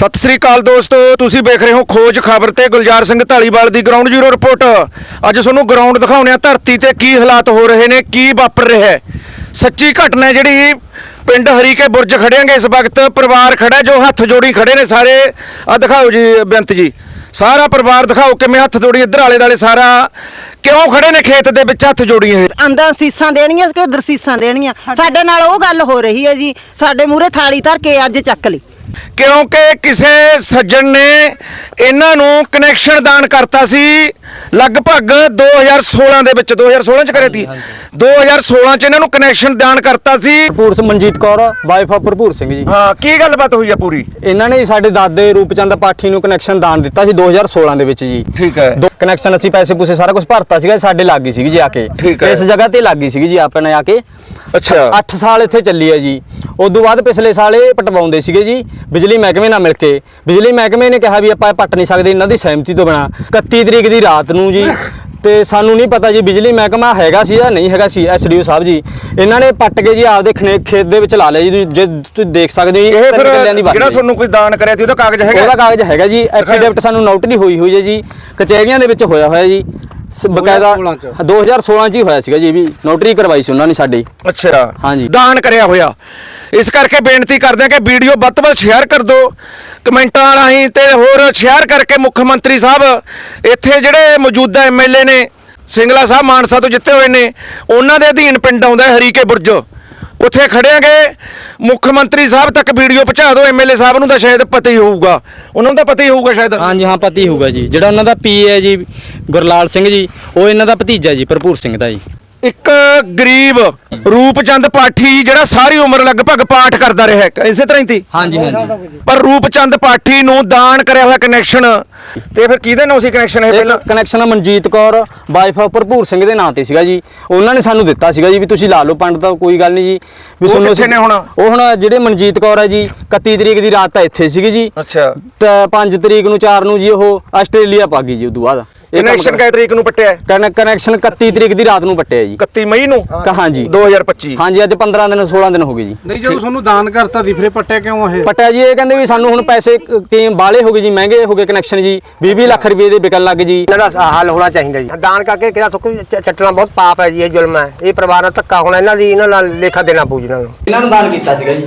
ਸਤਿ ਸ੍ਰੀ ਅਕਾਲ ਦੋਸਤੋ ਤੁਸੀਂ ਵੇਖ ਰਹੇ ਹੋ ਖੋਜ ਖਬਰ ਤੇ ਗੁਲਜ਼ਾਰ ਸਿੰਘ ਢਾਲੀਵਾਲ ਦੀ ਗਰਾਊਂਡ ਜ਼ੀਰੋ ਰਿਪੋਰਟ ਅੱਜ ਤੁਹਾਨੂੰ ਗਰਾਊਂਡ ਦਿਖਾਉਣੇ ਆ ਧਰਤੀ ਤੇ ਕੀ ਹਾਲਾਤ ਹੋ ਰਹੇ ਨੇ ਕੀ ਵਾਪਰ ਰਿਹਾ ਹੈ। ਸੱਚੀ ਘਟਨਾ ਜਿਹੜੀ ਪਿੰਡ ਹਰੀਕੇ ਬੁਰਜ ਖੜਿਆਂਗੇ ਇਸ ਵਕਤ। ਪਰਿਵਾਰ ਖੜਾ ਜੋ ਹੱਥ ਜੋੜੀ ਖੜੇ ਨੇ ਸਾਰੇ। ਆ ਦਿਖਾਓ ਜੀ ਬੇਅੰਤ ਜੀ। ਸਾਰਾ ਪਰਿਵਾਰ ਦਿਖਾਓ ਕਿਵੇਂ ਹੱਥ ਜੋੜੀ ਇੱਧਰ ਆਲੇ ਦਾਲੇ ਸਾਰਾ। ਕਿਉਂ ਖੜੇ ਨੇ ਖੇਤ ਦੇ ਵਿੱਚ ਹੱਥ ਜੋੜੀਆਂ ਇਹ? ਅੰਦਰ ਸੀਸਾਂ ਦੇਣੀਆਂ ਕਿ ਦਰਸੀਸਾਂ ਦੇਣੀਆਂ? ਸਾਡੇ ਨਾਲ ਉਹ ਗੱਲ ਹੋ ਰਹੀ ਹੈ ਜੀ ਸਾਡੇ ਮੂਹਰੇ ਥਾਲੀ ਧਰ ਕੇ ਅੱਜ ਚੱਕ ਲਈ। ਕਿਉਂਕਿ ਕਿਸੇ ਸੱਜਣ ਨੇ ਇਹਨਾਂ ਨੂੰ ਕਨੈਕਸ਼ਨ ਦਾਨ ਕਰਤਾ ਸੀ ਲਗਭਗ 2016 ਦੇ ਵਿੱਚ 2016 ਚ ਕਰੇ ਸੀ 2016 ਚ ਇਹਨਾਂ ਨੂੰ ਕਨੈਕਸ਼ਨ ਦਾਨ ਕਰਤਾ ਸੀ। Bharpur Singh Manjeet Kaur wife of Bharpur Singh ji. ਹਾਂ ਕੀ ਗੱਲਬਾਤ ਹੋਈ ਆ ਪੂਰੀ? ਇਹਨਾਂ ਨੇ ਸਾਡੇ ਦਾਦੇ ਰੂਪਚੰਦ ਪਾਠੀ ਨੂੰ ਕਨੈਕਸ਼ਨ ਦਾਨ ਦਿੱਤਾ ਸੀ 2016 ਦੇ ਵਿੱਚ ਜੀ। ਠੀਕ ਹੈ। ਦੋ ਕਨੈਕਸ਼ਨ ਅਸੀਂ ਪੈਸੇ ਪੂਸੇ ਸਾਰਾ ਕੁਝ ਭਰਤਾ ਸੀਗਾ ਸਾਡੇ ਲੱਗ ਗਈ ਸੀਗੀ ਜੀ ਆ ਕੇ। ਇਸ ਜਗ੍ਹਾ ਤੇ ਲੱਗ ਗਈ ਸੀਗੀ ਜੀ ਆਪਣੇ ਆ ਕੇ। ਅੱਛਾ। 8 ਸਾਲ ਇੱਥੇ ਚੱਲੀ ਹੈ ਜੀ। ਉਦੋਂ ਬਾਅਦ ਪਿਛਲੇ ਸਾਲ ਇਹ ਪਟਵਾਉਂਦੇ ਸੀਗੇ ਜੀ ਬਿਜਲੀ ਮਹਿਕਮੇ ਨਾਲ ਮਿਲ ਕੇ। ਬਿਜਲੀ ਮਹਿਕਮੇ ਨੇ ਕਿਹਾ ਵੀ ਆਪਾਂ ਪੱਟ ਨਹੀਂ ਸਕਦੇ ਇਹਨਾਂ ਦੀ ਸਹਿਮਤੀ ਤੋਂ ਬਿਨਾ। 31 ਤਰੀਕ ਦੀ ਰਾਤ ਨੂੰ ਜੀ ਤੇ ਸਾਨੂੰ ਨਹੀਂ ਪਤਾ ਜੀ ਬਿਜਲੀ ਮਹਿਕਮਾ ਹੈਗਾ ਸੀ ਜਾਂ ਨਹੀਂ ਹੈਗਾ ਸੀ ਐਸਡੀਓ ਸਾਹਿਬ ਜੀ। ਇਹਨਾਂ ਨੇ ਪੱਟ ਕੇ ਜੀ ਆਪਦੇ ਖਨੇ ਖੇਤ ਦੇ ਵਿੱਚ ਲਾ ਲਿਆ ਜੀ ਤੁਸੀਂ- ਜੇ ਤੁਸੀਂ ਦੇਖ ਸਕਦੇ ਹੋ ਜੀ ਇਹ ਤਿੰਨ ਫਿਰ ਕਿੱਲਿਆਂ ਦੀ ਵਾਢੀ ਜਿਹੜਾ ਹੈ। ਤੁਹਾਨੂੰ ਕੋਈ ਦਾਨ ਕਰਿਆ ਸੀ ਉਹਦਾ ਕਾਗਜ਼ ਹੈਗਾ? ਉਹਦਾ ਕਾਗਜ਼ ਹੈਗਾ ਜੀ ਐਫੀਡੇਵਿਟ ਸਾਨੂੰ ਨੋਟਰੀ ਹੋਈ ਹੋਈ ਹੈ ਜੀ। ਕਚਹਿਰੀਆਂ ਦੇ ਵਿੱਚ ਹੋਇਆ ਹੋਇਆ ਜੀ। ਸ- ਬਕਾਇਦਾ 2016 ਚ। ਹੀ ਹੋਇਆ ਸੀਗਾ ਜੀ ਇਹ ਵੀ। ਨੋਟਰੀ ਕਰਵਾਈ ਸੀ ਉਹਨਾਂ ਨੇ ਸਾਡੀ। ਅੱਛਾ। ਹਾਂਜੀ। ਦਾਨ ਕਰਿਆ ਹੋਇਆ। ਇਸ ਕਰਕੇ ਬੇਨਤੀ ਕਰਦੇ ਹਾਂ ਕਿ ਵੀਡੀਓ ਵੱਧ ਤੋਂ ਵੱਧ ਸ਼ੇਅਰ ਕਰ ਦਿਓ। ਕਮੈਂਟਾਂ ਰਾਹੀਂ ਤੇ ਹੋਰ ਸ਼ੇਅਰ ਕਰਕੇ ਮੁੱਖ ਮੰਤਰੀ ਸਾਹਿਬ ਇੱਥੇ ਜਿਹੜੇ ਮੌਜੂਦਾ ਐਮਐਲਏ ਨੇ ਸਿੰਗਲਾ ਸਾਹਿਬ ਮਾਨਸਾ ਤੋਂ ਜਿੱਤੇ ਹੋਏ ਨੇ ਉਹਨਾਂ ਦੇ ਅਧੀਨ ਪਿੰਡ ਆਉਂਦਾ ਹੈ ਹਰੀਕੇ ਬੁਰਜ। ਉੱਥੇ ਖੜਿਆਂਗੇ। ਮੁੱਖ ਮੰਤਰੀ ਸਾਹਿਬ ਤੱਕ ਵੀਡੀਓ ਪਹੁੰਚਾ ਦਿਓ ਐਮਐਲਏ ਸਾਹਿਬ ਨੂੰ ਤਾਂ ਸ਼ਾਇਦ ਪਤਾ ਹੀ ਹੋਊਗਾ। ਉਹਨਾਂ ਨੂੰ ਤਾਂ ਪਤਾ ਹੀ ਹੋਊਗਾ ਸ਼ਾਇਦ। ਹਾਂਜੀ, ਹਾਂ, ਪਤੀ ਹੋਊਗਾ ਜੀ। ਜਿਹੜਾ ਉਹਨਾਂ ਦਾ ਪੀ ਹੈ ਜੀ, ਗੁਰਲਾਲ ਸਿੰਘ ਜੀ, ਉਹ ਇਹਨਾਂ ਦਾ ਭਤੀਜਾ ਜੀ, ਭਰਪੂਰ ਸਿੰਘ ਦਾ ਜੀ। ਇੱਕ ਗਰੀਬ ਰੂਪਚੰਦ ਪਾਠੀ ਜਿਹੜਾ ਸਾਰੀ ਉਮਰ ਲਗਭਗ ਪਾਠ ਕਰਦਾ ਰਿਹਾ ਹੈ। ਇਸੇ ਤਰ੍ਹਾਂ ਹੀ ਤੀ? ਹਾਂਜੀ ਹਾਂਜੀ। ਪਰ ਰੂਪਚੰਦ ਪਾਠੀ ਨੂੰ ਦਾਨ ਕਰਿਆ ਹੋਇਆ ਕਨੈਕਸ਼ਨ ਤੇ ਫਿਰ ਕਿਹਦੇ ਨਾਲ ਸੀ ਕਨੈਕਸ਼ਨ ਇਹ ਪਹਿਲਾਂ? Connection Manjeet Kaur wife of Bharpur Singh ਦੇ ਨਾਂ ਤੇ ਸੀਗਾ ਜੀ। ਉਹਨਾਂ ਨੇ ਸਾਨੂੰ ਦਿੱਤਾ ਸੀਗਾ ਜੀ ਵੀ ਤੁਸੀਂ ਲਾ ਲਓ ਪੰਡ ਤਾਂ ਕੋਈ ਗੱਲ ਨਹੀਂ ਜੀ। ਵੀ ਉਹ ਕਿੱਥੇ ਨੇ ਹੁਣ? ਉਹ ਹੁਣ ਜਿਹੜੇ ਮਨਜੀਤ ਕੌਰ ਹੈ ਜੀ 31 ਤਰੀਕ ਦੀ ਰਾਤ ਤਾਂ ਇੱਥੇ ਸੀਗੀ ਜੀ। ਅੱਛਾ। ਤੇ 5 ਤਰੀਕ ਨੂੰ 4 ਨੂੰ ਜੀ ਉਹ ਆਸਟ੍ਰੇਲੀਆ ਪਾ ਗਈ ਜੀ ਉਦੋਂ ਬਾਅਦ। ਕਨੈਕਸ਼ਨ ਕਿਹ ਤਰੀਕ ਨੂੰ ਪੱਟਿਆ? ਹੈ? ਕਨ- ਕਨੈਕਸ਼ਨ 31 ਤਰੀਕ ਦੀ ਰਾਤ ਨੂੰ ਪੱਟਿਆ ਜੀ। 31 ਮਈ ਨੂੰ? ਕਹਾਂ ਜੀ 2025 ਹਾਂਜੀ ਅੱਜ 15 ਦਿਨ 16 ਦਿਨ ਹੋ ਗਏ ਜੀ। ਨਹੀਂ ਜਦੋਂ ਤੁਹਾਨੂੰ ਦਾਨ ਕਰਤਾ ਸੀ ਫਿਰ ਇਹ ਪੱਟਿਆ ਕਿਉਂ ਇਹ? ਪਟਿਆ ਜੀ ਇਹ ਕਹਿੰਦੇ ਵੀ ਸਾਨੂੰ ਹੁਣ ਪੈਸੇ ਕੀ ਬਾਲੇ ਹੋ ਗਏ ਜੀ ਮਹਿੰਗੇ ਹੋ ਗਏ ਕਨੈਕਸ਼ਨ ਜੀ 20 20 ਲੱਖ ਰੁਪਏ ਦੇ ਵਿਕਣ ਲੱਗ ਜੀ। ਇਹਨਾਂ ਦਾ ਹੱਲ ਹੋਣਾ ਚਾਹੀਦਾ ਜੀ। ਦਾਨ ਕਰਕੇ ਕਿਹੜਾ ਸੁੱਕ ਚੱਟਣਾ ਬਹੁਤ ਪਾਪ ਹੈ ਜੀ ਇਹ ਜ਼ੁਲਮ ਹੈ। ਇਹ ਪਰਿਵਾਰ ਨਾਲ ਧੱਕਾ ਹੋਣਾ ਇਹਨਾਂ ਦੀ ਇਹਨਾਂ ਨਾਲ ਲੇਖਾ ਦੇਣਾ ਪਊ ਇਹਨਾਂ ਨੂੰ। ਇਹਨਾਂ ਨੂੰ ਦਾਨ ਕੀਤਾ ਸੀਗਾ ਜੀ।